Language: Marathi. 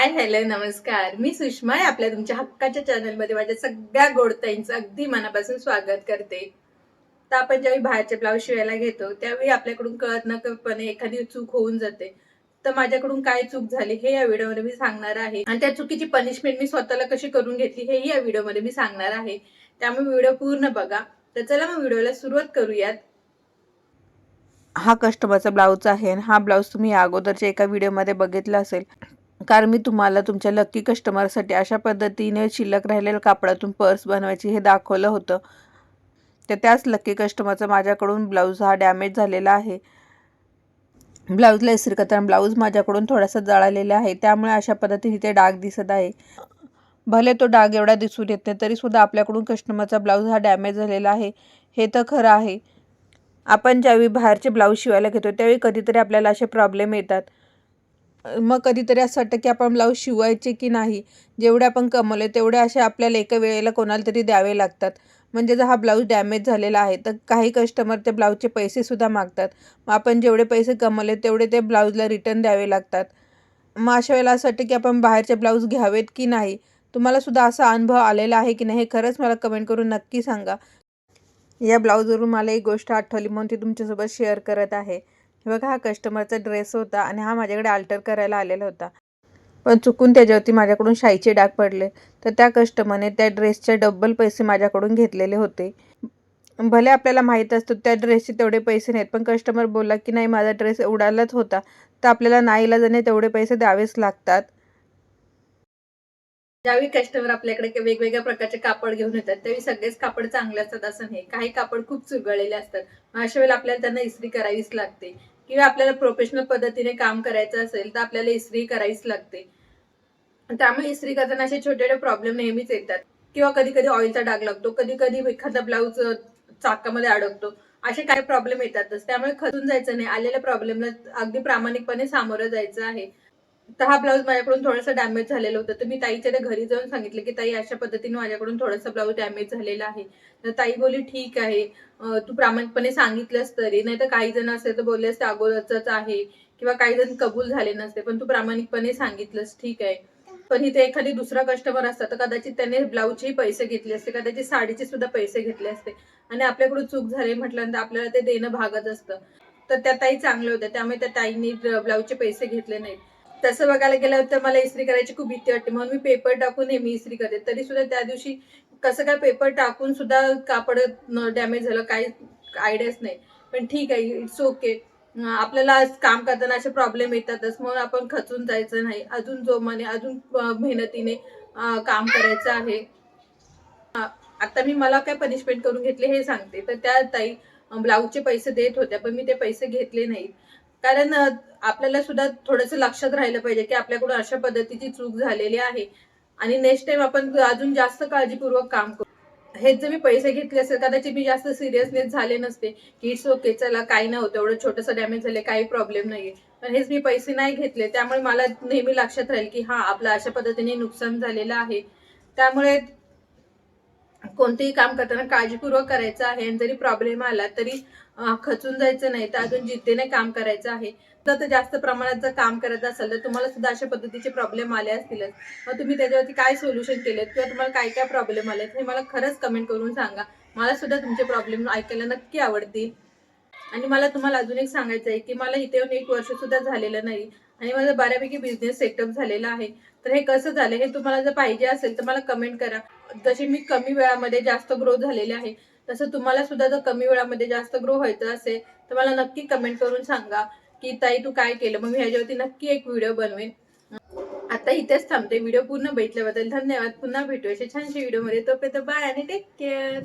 हाय हॅलो नमस्कार. मी सुषमा आहे आपल्या तुमच्या हक्काच्या चॅनलमध्ये माझ्या सगळ्या गोडताईंचं अगदी मनापासून स्वागत करते. तर आपण ज्यावेळी बाहेरचे ब्लाऊज शिवायला घेतो त्यावेळी आपल्याकडून कळत नकळतपणे एखादी चूक होऊन जाते. तर माझ्याकडून काय चूक झाली हे या व्हिडिओमध्ये मी सांगणार आहे. आणि त्या चुकीची पनिशमेंट मी स्वतःला कशी करून घेतली हेही या व्हिडिओमध्ये मी सांगणार आहे. त्यामुळे व्हिडिओ पूर्ण बघा. तर चला मग व्हिडिओला सुरुवात करूयात. हा कस्टमरचा ब्लाऊज आहे आणि हा ब्लाऊज तुम्ही अगोदरच्या एका व्हिडिओमध्ये बघितला असेल. कारण मी तुम्हाला तुमच्या लक्की कस्टमरसाठी अशा पद्धतीने शिल्लक राहिलेल्या कापडातून पर्स बनवायची हे दाखवलं होतं. तर त्याच लक्की कस्टमरचा माझ्याकडून ब्लाऊज हा डॅमेज झालेला आहे. ब्लाऊजला इस्त्री करताना ब्लाऊज माझ्याकडून थोडासा जळालेला आहे. त्यामुळे अशा पद्धतीने ते डाग दिसत आहे. भले तो डाग एवढा दिसून येत नाही तरीसुद्धा आपल्याकडून कस्टमरचा ब्लाऊज हा डॅमेज झालेला आहे. हे तर खरं आहे. आपण ज्यावेळी बाहेरचे ब्लाऊज शिवायला घेतो त्यावेळी कधीतरी आपल्याला असे प्रॉब्लेम येतात. मग कधीतरी असं वाटतं की आपण ब्लाऊज शिवायचे की नाही? जेवढे आपण कमवले तेवढे असे आपल्याला एका वेळेला कोणाला तरी द्यावे लागतात. म्हणजे जर हा ब्लाऊज डॅमेज झालेला आहे तर काही कस्टमर त्या ब्लाऊजचे पैसेसुद्धा मागतात. मग आपण जेवढे पैसे कमवले तेवढे ते ब्लाऊजला रिटर्न द्यावे लागतात. मग अशा वेळेला असं वाटतं की आपण बाहेरचे ब्लाऊज घ्यावेत की नाही? तुम्हालासुद्धा असा अनुभव आलेला आहे की नाही? हे खरंच मला कमेंट करून नक्की सांगा. या ब्लाऊजवरून मला एक गोष्ट आठवली म्हणून ती तुमच्यासोबत शेअर करत आहे. हे बघा हा कस्टमरचा ड्रेस होता आणि हा माझ्याकडे अल्टर करायला आलेला होता. पण चुकून त्याच्यावरती माझ्याकडून शाईचे डाग पडले. तर त्या कस्टमरने त्या ड्रेसचे डब्बल पैसे माझ्याकडून घेतलेले होते. भले आपल्याला माहीत असतं त्या ड्रेसचे तेवढे पैसे नाहीत. पण कस्टमर बोलला की नाही माझा ड्रेस उडालाच होता. तर आपल्याला नाईलाजाने तेवढे पैसे द्यावेच लागतात. ज्यावेळी कस्टमर आपल्याकडे वेगवेगळ्या प्रकारचे कापड घेऊन येतात त्यावेळी सगळेच कापड चांगले असतात असं नाही. काही कापड खूप चुरगळलेले असतात. मग अशा वेळेला आपल्याला त्यांना इस्त्री करावीच लागते. किंवा आपल्याला प्रोफेशनल पद्धतीने काम करायचं असेल तर आपल्याला इस्त्री करावीच लागते. त्यामुळे इस्त्री करताना असे छोटे छोटे प्रॉब्लेम नेहमीच येतात. किंवा कधी कधी ऑइलचा डाग लागतो कधी कधी एखादा ब्लाऊज चाकामध्ये अडकतो. असे काही प्रॉब्लेम येतातच. त्यामुळे खचून जायचं नाही. आलेल्या प्रॉब्लेमला अगदी प्रामाणिकपणे सामोरं जायचं आहे. तर हा ब्लाऊज माझ्याकडून थोडासा डॅमेज झालेला होता. तर मी ताईच्या त्या घरी जाऊन सांगितलं की ताई अशा पद्धतीने माझ्याकडून थोडासा ब्लाऊज डॅमेज झालेला आहे. तर ताई बोलली ठीक आहे. तू प्रामाणिकपणे सांगितलंस तरी. नाही तर काही जण असे तर बोलले असते अगोदरच आहे. किंवा काही जण कबूल झाले नसते. पण तू प्रामाणिकपणे सांगितलंस. ठीक आहे. पण इथे एखादी दुसरा कस्टमर असता तर कदाचित त्याने ब्लाऊजचेही पैसे घेतले असते. कदाचित साडीचे सुद्धा पैसे घेतले असते. आणि आपल्याकडून चूक झाली म्हटल्यानंतर आपल्याला ते देणं भागत असतं. तर त्या ताई चांगल्या होत्या. त्यामुळे त्या ताईंनी ब्लाऊजचे पैसे घेतले नाहीत. तसं बघायला गेलं तर मला इस्त्री करायची खूप भीती वाटते. म्हणून मी पेपर टाकून नेहमी इस्त्री करते. तरी सुद्धा त्या दिवशी कसं काय पेपर टाकून सुद्धा कापड डॅमेज झालं काही आयडियाच नाही. पण ठीक आहे इट्स ओके आपल्याला काम करताना असे प्रॉब्लेम येतातच. म्हणून आपण खचून जायचं नाही. अजून जोमाने अजून मेहनतीने काम करायचं आहे. आता मी मला काय पनिशमेंट करून घेतले हे सांगते. तर त्या ताई ब्लाऊजचे पैसे देत होत्या पण मी ते पैसे घेतले नाहीत. कारण आपल्याला सुद्धा थोडंसं लक्षात राहिलं पाहिजे की आपल्याकडून अशा पद्धतीची चूक झालेली आहे. आणि नेक्स्ट टाइम आपण अजून जास्त काळजीपूर्वक काम करू. हेच जर मी पैसे घेतले असेल कदाचित मी जास्त सिरियसनेस झाले नसते. की इट्स ओके चला काही नव्हतं एवढं छोटंसं डॅमेज झाले काही प्रॉब्लेम नाहीये. पण हेच मी पैसे नाही घेतले त्यामुळे मला नेहमी लक्षात राहील की हा आपलं अशा पद्धतीने नुकसान झालेलं आहे. त्यामुळे कोणतेही काम करताना काळजीपूर्वक करायचं आहे. आणि जरी प्रॉब्लेम आला तरी खचून जायचं नाही तर अजून जिद्दीने काम करायचं आहे. तर जास्त प्रमाणात जर काम करत असाल तर तुम्हाला सुद्धा अशा पद्धतीचे प्रॉब्लेम आले असतीलच मग तुम्ही त्याच्यावरती काय सोल्युशन केलेत? किंवा तुम्हाला काय काय प्रॉब्लेम आलेत? हे मला खरंच कमेंट करून सांगा. मला सुद्धा तुमचे प्रॉब्लेम ऐकायला नक्की आवडतील. आणि मला तुम्हाला अजून एक सांगायचं आहे की मला इथे येऊन एक वर्ष सुद्धा झालेलं नाही आणि माझा बऱ्यापैकी बिझनेस सेटअप झालेला आहे. तर हे कसं झालं हे तुम्हाला जर पाहिजे असेल तर मला कमेंट करा. जशी मी कमी वेळामध्ये जास्त ग्रो झालेले आहे तसं तुम्हाला सुद्धा जर कमी वेळामध्ये जास्त ग्रो व्हायचं असेल तर मला नक्की कमेंट करून सांगा की ताई तू काय केलं? मग मी ह्याच्यावरती नक्की एक व्हिडिओ बनवेन. आता इथेच थांबते. व्हिडिओ पूर्ण भेटल्याबद्दल धन्यवाद. पुन्हा भेटू अशा छानशा व्हिडिओमध्ये तोपर्यंत बाय आणि टेक केअर